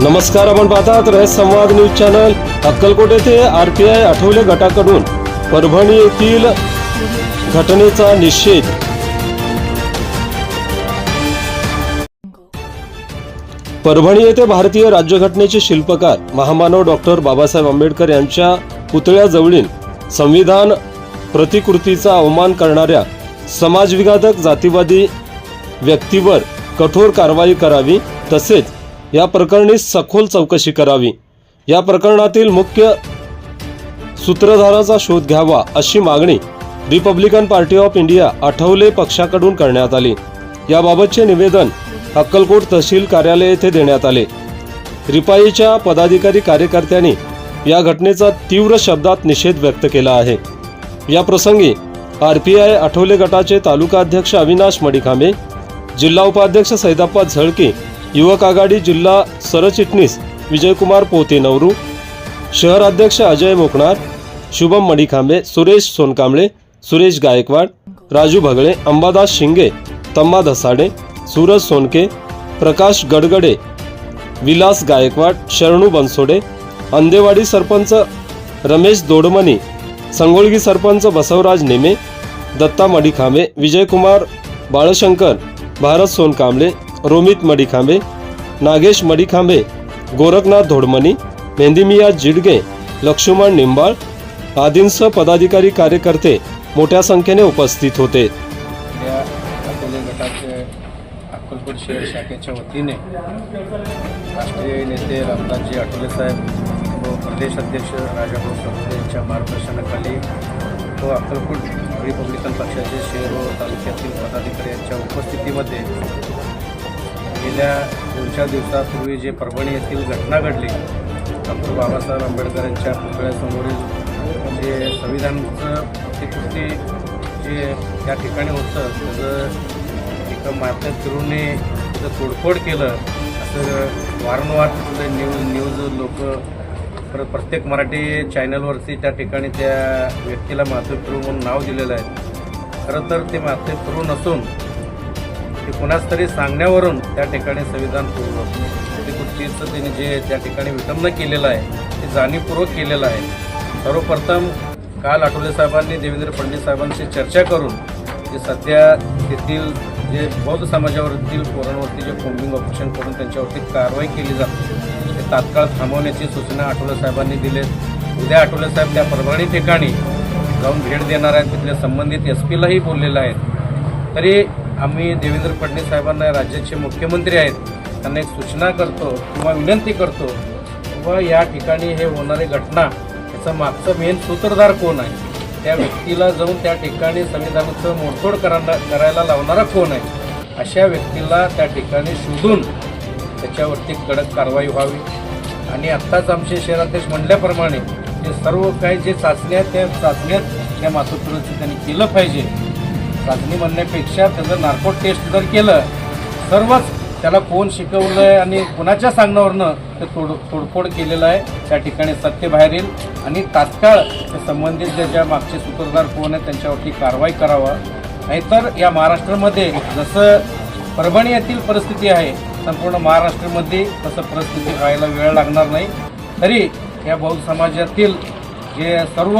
नमस्कार आपण पाहतात रयत संवाद न्यूज चॅनल. अक्कलकोट येथे आर पी आय आठवले गटाकडून परभणी येथील घटनेचा निषेध. परभणी येथे भारतीय राज्यघटनेचे शिल्पकार महामानव डॉक्टर बाबासाहेब आंबेडकर यांच्या पुतळ्याजवळील संविधान प्रतिकृतीचा अवमान करणाऱ्या समाजविघातक जातीवादी व्यक्तीवर कठोर कारवाई करावी तसेच या प्रकरणी सखोल चौकशी करावी. या प्रकरणातील मुख्य सूत्रधाराचा शोध घ्यावा अशी मागणी Republican party of India Athawale पक्षाकडून करण्यात आली. याबाबतचे निवेदन अक्कलकोट तहसील कार्यालय येथे देण्यात आले. रिपाईच्या पदाधिकारी कार्यकर्त्यांनी या घटनेचा तीव्र शब्दात निषेध व्यक्त केला आहे. या प्रसंगी आर पी आय आठवले गटाचे तालुका अध्यक्ष अविनाश मडिखांबे जिल्हा उपाध्यक्ष सैदाप्पा झळके युवक आघाडी जिल्हा सरचिटणीस विजयकुमार पोते नवरू शहराध्यक्ष अजय मोकणार शुभम मडिखांबे सुरेश सोनकांबळे सुरेश गायकवाड राजू भगळे अंबादास शिंगे तम्मा धसाडे सूरज सोनके प्रकाश गडगडे विलास गायकवाड शरणू बनसोडे अंदेवाडी सरपंच रमेश दोडमणी संगोळगी सरपंच बसवराज नेमे दत्ता मडिखांबे विजयकुमार बाळशंकर भारत सोनकांबळे रोमित मडिखांबे नागेश मडिखांबे गोरखनाथ धोडमणी मेहंदीमिया जिडगे लक्ष्मण निंबाळ आदींसह पदाधिकारी कार्यकर्ते मोठ्या संख्येने उपस्थित होते. या अकोले गटाचे अक्कलकोट शहर शाखेच्या वतीने राष्ट्रीय नेते रामदासजी आठवले साहेब व प्रदेश अध्यक्ष राजाभाऊ सरोदे यांच्या मार्गदर्शनाखाली व अक्कलकोट रिपब्लिकन पक्षाचे शहर व तालुक्यातील पदाधिकारी यांच्या उपस्थितीमध्ये गेल्या दोन चार दिवसापूर्वी जे परभणी येथील घटना घडली डॉक्टर बाबासाहेब आंबेडकरांच्या पुतळ्यासमोरील जे संविधानचं प्रतिकृती जे त्या ठिकाणी होतं त्याचं एका मात्र फिरूने त्याचं तोडफोड केलं असं वारंवार न्यूज न्यूज लोक पर प्रत्येक मराठी चॅनलवरती त्या ठिकाणी त्या व्यक्तीला माथुर म्हणून नाव दिलेलं आहे. खरं तर ते माथुर नसून ते कुणाच तरी सांगण्यावरून त्या ठिकाणी संविधान पूर्व प्रतिकृतीचं त्यांनी जे त्या ठिकाणी विटंबन केलेलं आहे ते जाणीवपूर्वक केलेलं आहे. सर्वप्रथम काल आठवले साहेबांनी देवेंद्र फडणवीस साहेबांशी चर्चा करून जे सध्या तेथील जे बौद्ध समाजावरील पोरांवरती जे कोम्बिंग ऑपरेशन करून त्यांच्यावरती कारवाई केली जाते ते तात्काळ थांबवण्याची सूचना आठवले साहेबांनी दिले. उद्या आठवले साहेब त्या परभणी ठिकाणी जाऊन भेट देणार आहेत. तिथल्या संबंधित एस पीलाही बोललेलं आहे. तरी आम्ही देवेंद्र फडणवीस साहेबांना राज्याचे मुख्यमंत्री आहेत. त्यांना एक सूचना करतो किंवा विनंती करतो व या ठिकाणी हे होणारी घटना याचा मागचं मेन सूत्रधार कोण आहे? त्या व्यक्तीला जाऊन त्या ठिकाणी संविधानाचं मोडतोड करायला करायला लावणारा कोण आहे? अशा व्यक्तीला त्या ठिकाणी शोधून त्याच्यावरती कडक कारवाई व्हावी. आणि आत्ताच आमचे शहराध्यक्ष म्हणल्याप्रमाणे जे सर्व काही जे चाचण्या त्या चाचण्यात त्या मातोश्रीचं त्यांनी केलं पाहिजे. चाचणी म्हणण्यापेक्षा त्याचं नार्कोट टेस्ट जर केलं सर्वच त्याला कोण शिकवलंय आणि कोणाच्या सांगण्यावरनं ते तोड तोडफोड केलेलं आहे त्या ठिकाणी सत्य बाहेर येईल. आणि तात्काळ ते संबंधित ज्याच्या मागचे सूत्रधार कोण आहेत त्यांच्यावरती कारवाई करावा. नाहीतर या महाराष्ट्रामध्ये जसं परभणी येथील परिस्थिती आहे संपूर्ण महाराष्ट्रामध्ये तसं परिस्थिती व्हायला वेळ लागणार नाही. तरी या बौद्ध समाजातील जे सर्व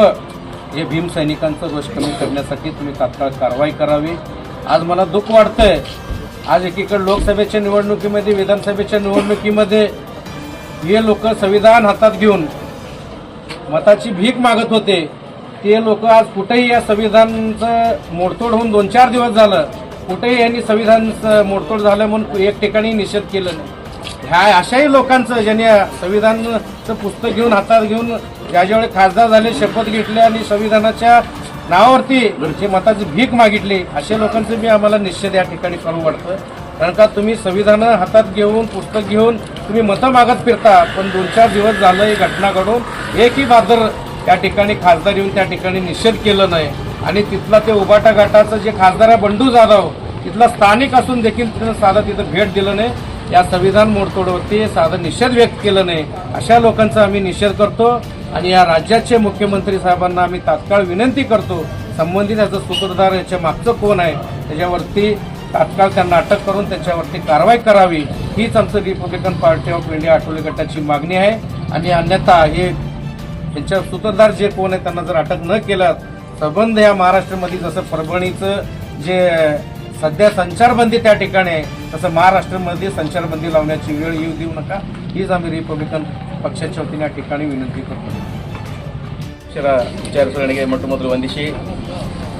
जे भीम सैनिकांचं दोष कमी करण्यासाठी तुम्ही तात्काळ कारवाई करावी. आज मला दुःख वाटतंय. आज एकीकडे लोकसभेच्या निवडणुकीमध्ये विधानसभेच्या निवडणुकीमध्ये हे लोक संविधान हातात घेऊन मताची भीक मागत होते. ते लोक आज कुठेही या संविधानचं मोडतोड होऊन दोन चार दिवस झालं. कुठेही यांनी संविधानचं मोडतोड झालं म्हणून एक ठिकाणी निषेध केलं नाही. ह्या अशाही लोकांचं ज्यांनी संविधानचं पुस्तक घेऊन हातात घेऊन ज्या ज्यावेळी खासदार झाले शपथ घेतली आणि संविधानाच्या नावावरती जे मताची भीक मागितली अशा लोकांचं मी आम्हाला निश्चित या ठिकाणी करू वाटतं. कारण का तुम्ही संविधान हातात घेऊन पुस्तक घेऊन तुम्ही मतं मागत फिरता पण दोन चार दिवस झालं ही घटना घडून एकही बादर त्या ठिकाणी खासदार येऊन त्या ठिकाणी निषेध केलं नाही. आणि तिथला ते उबाटा गटाचं जे खासदार आहे बंडू जाधव तिथला स्थानिक असून देखील तिथं साधं तिथं भेट दिलं नाही. या संविधान मोडतोडवरती साधं निषेध व्यक्त केलं नाही. अशा लोकांचा आम्ही निषेध करतो आणि या राज्याचे मुख्यमंत्री साहेबांना आम्ही तात्काळ विनंती करतो संबंधित याचं सूत्रधार याच्या मागचं कोण आहे त्याच्यावरती तात्काळ त्यांना अटक करून त्याच्यावरती कारवाई करावी. हीच आमचं Republican party of India Athawale गटाची मागणी आहे. आणि अन्यथा हे त्यांच्या सूत्रधार जे कोण आहे त्यांना जर अटक न केलं संबंध या महाराष्ट्रामध्ये जसं परभणीचं जे सध्या संचारबंदी त्या ठिकाणी आहे तसं महाराष्ट्रामध्ये संचारबंदी लावण्याची वेळ येऊ देऊ नका हीच आम्ही रिपब्लिकन ಪಕ್ಷದ ವತಿನ ಆ ठिकाणी ವಿನಂತಿ ಕೊಡ್ತೀವಿ ಅಕ್ಷರ ವಿಚಾರಸರಣಿಗೆ ಮೊಟ್ಟ ಮೊದಲು ವಂದಿಸಿ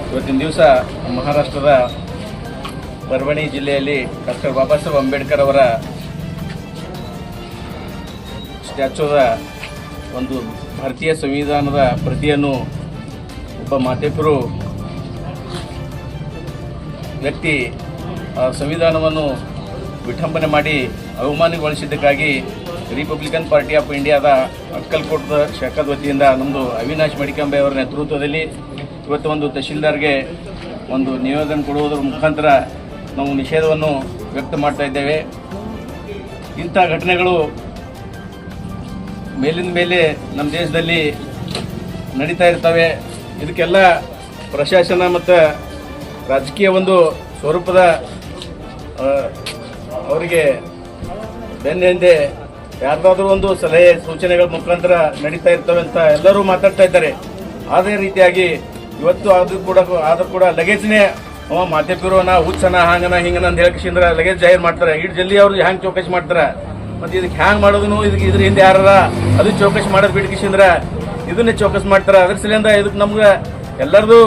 ಇವತ್ತಿನ ದಿವಸ ಮಹಾರಾಷ್ಟ್ರದ ಪರ್ವಣಿ ಜಿಲ್ಲೆಯಲ್ಲಿ ಡಾಕ್ಟರ್ ಬಾಬಾ ಸಾಹೇಬ್ ಅಂಬೇಡ್ಕರ್ ಅವರ ಸ್ಟ್ಯಾಚ್ಯೂದ ಒಂದು ಭಾರತೀಯ ಸಂವಿಧಾನದ ಪ್ರತಿಯನ್ನು ಒಬ್ಬ ಮಾತೆಯರು ವ್ಯಕ್ತಿ ಸಂವಿಧಾನವನ್ನು ವಿಠಂಬನೆ ಮಾಡಿ ಅವಮಾನಗೊಳಿಸಿದ್ದಕ್ಕಾಗಿ ರಿಪಬ್ಲಿಕನ್ ಪಾರ್ಟಿ ಆಫ್ ಇಂಡಿಯಾದ ಅಕ್ಕಲ್ಕೋಟದ ಶಾಖದ ವತಿಯಿಂದ ನಮ್ಮದು ಅವಿನಾಶ್ ಮಡಿಕಂಬೆ ಅವರ ನೇತೃತ್ವದಲ್ಲಿ ಇವತ್ತು ಒಂದು ತಹಶೀಲ್ದಾರ್ಗೆ ಒಂದು ನಿವೇದನೆ ಕೊಡುವುದರ ಮುಖಾಂತರ ನಾವು ನಿಷೇಧವನ್ನು ವ್ಯಕ್ತ ಮಾಡ್ತಾ ಇದ್ದೇವೆ. ಇಂಥ ಘಟನೆಗಳು ಮೇಲಿನ ಮೇಲೆ ನಮ್ಮ ದೇಶದಲ್ಲಿ ನಡೀತಾ ಇರ್ತವೆ. ಇದಕ್ಕೆಲ್ಲ ಪ್ರಶಾಸನ ಮತ್ತು ರಾಜಕೀಯ ಒಂದು ಸ್ವರೂಪದ ಅವರಿಗೆ ಹಿಂದೆ ಯಾರ್ದಾದ್ರೂ ಒಂದು ಸಲಹೆ ಸೂಚನೆಗಳ ಮುಖಾಂತರ ನಡೀತಾ ಇರ್ತವೆ ಅಂತ ಎಲ್ಲರೂ ಮಾತಾಡ್ತಾ ಇದ್ದಾರೆ. ಅದೇ ರೀತಿಯಾಗಿ ಇವತ್ತು ಅದು ಕೂಡ, ಆದ್ರೂ ಕೂಡ ಲಗೇಜ್ನೇ ಅವ ಮಾಧ್ಯಪಿರೋನ ಹುಚ್ಚನ, ಹಾಂಗನ, ಹಿಂಗನ ಅಂತ ಹೇಳ್ಕಿಸಿಂದ್ರ ಲಗೇಜ್ ಜಾಹೀರ್ ಮಾಡ್ತಾರೆ. ಇಷ್ಟು ಜಲ್ದಿ ಅವ್ರು ಹ್ಯಾಂಗ್ ಚೌಕಶಿ ಮಾಡ್ತಾರೆ? ಮತ್ತೆ ಇದಕ್ಕೆ ಹ್ಯಾಂಗ್ ಮಾಡೋದನು ಇದಕ್ಕೆ ಇದ್ರ ಹಿಂದೆ ಯಾರ ಅದು ಚೌಕಶಿ ಮಾಡೋದು ಬಿಡ್ಕಿಸಿಂದ್ರ ಇದನ್ನೇ ಚೌಕಸ್ ಮಾಡ್ತಾರೆ. ಅದ್ರ ಸಲಿಂದ ಇದಕ್ಕೆ ನಮ್ಗೆ ಎಲ್ಲರದು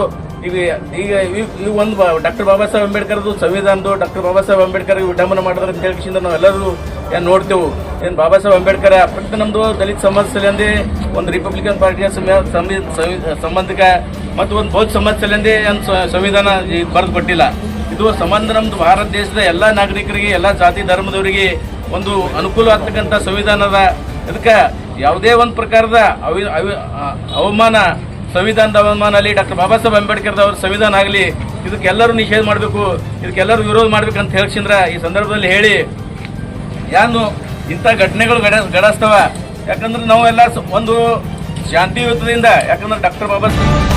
ಈಗ ಈಗ ಈ- ಒಂದು ಡಾಕ್ಟರ್ ಬಾಬಾ ಸಾಹೇಬ್ ಅಂಬೇಡ್ಕರ್ದು ಸಂವಿಧಾನದ್ದು ಡಾಕ್ಟರ್ ಬಾಬಾ ಸಾಹೇಬ್ ಅಂಬೇಡ್ಕರ್ ವಿಡಂಬನ ಮಾಡಿದ್ರೆ ಅಂತ ಹೇಳ್ಕಿಸಿಂದ ನಾವೆಲ್ಲರೂ ಏನು ನೋಡ್ತೇವೆ. ಏನು ಬಾಬಾ ಸಾಹೇಬ್ ಅಂಬೇಡ್ಕರ್ ಪಟ್ಟು ನಮ್ಮದು ದಲಿತ ಸಮಾಜ ಸಲಿಂದೆ ಒಂದು ರಿಪಬ್ಲಿಕನ್ ಪಾರ್ಟಿಯ ಸಂಬಂಧಿಕ ಮತ್ತು ಒಂದು ಬೌದ್ಧ ಸಮಾಜ ಏನು ಸಂವಿಧಾನ ಬರೆದು ಕೊಟ್ಟಿಲ್ಲ. ಇದು ಸಂಬಂಧ ನಮ್ಮದು ಭಾರತ ದೇಶದ ಎಲ್ಲ ನಾಗರಿಕರಿಗೆ, ಎಲ್ಲ ಜಾತಿ ಧರ್ಮದವರಿಗೆ ಒಂದು ಅನುಕೂಲ ಆಗ್ತಕ್ಕಂಥ ಸಂವಿಧಾನದ ಅದಕ್ಕೆ ಯಾವುದೇ ಒಂದು ಪ್ರಕಾರದ ಅವಿ ಅವಿ ಅವಮಾನ ಸಂವಿಧಾನದ ಅವಮಾನ ಆಗಲಿ, ಡಾಕ್ಟರ್ ಬಾಬಾ ಸಾಹೇಬ್ ಅಂಬೇಡ್ಕರ್ ಅವ್ರ ಸಂವಿಧಾನ ಆಗಲಿ, ಇದಕ್ಕೆಲ್ಲರೂ ನಿಷೇಧ ಮಾಡಬೇಕು, ಇದಕ್ಕೆಲ್ಲರೂ ವಿರೋಧ ಮಾಡ್ಬೇಕಂತ ಹೇಳ್ಸಿಂದ್ರ ಈ ಸಂದರ್ಭದಲ್ಲಿ ಹೇಳಿ, ಯಾನು ಇಂಥ ಘಟನೆಗಳು ಗಡ ಗಡಸ್ತವ ಯಾಕಂದ್ರೆ ನಾವೆಲ್ಲ ಒಂದು ಶಾಂತಿಯುತದಿಂದ, ಯಾಕಂದ್ರೆ ಡಾಕ್ಟರ್ ಬಾಬಾ ಸಾಹೇಬ್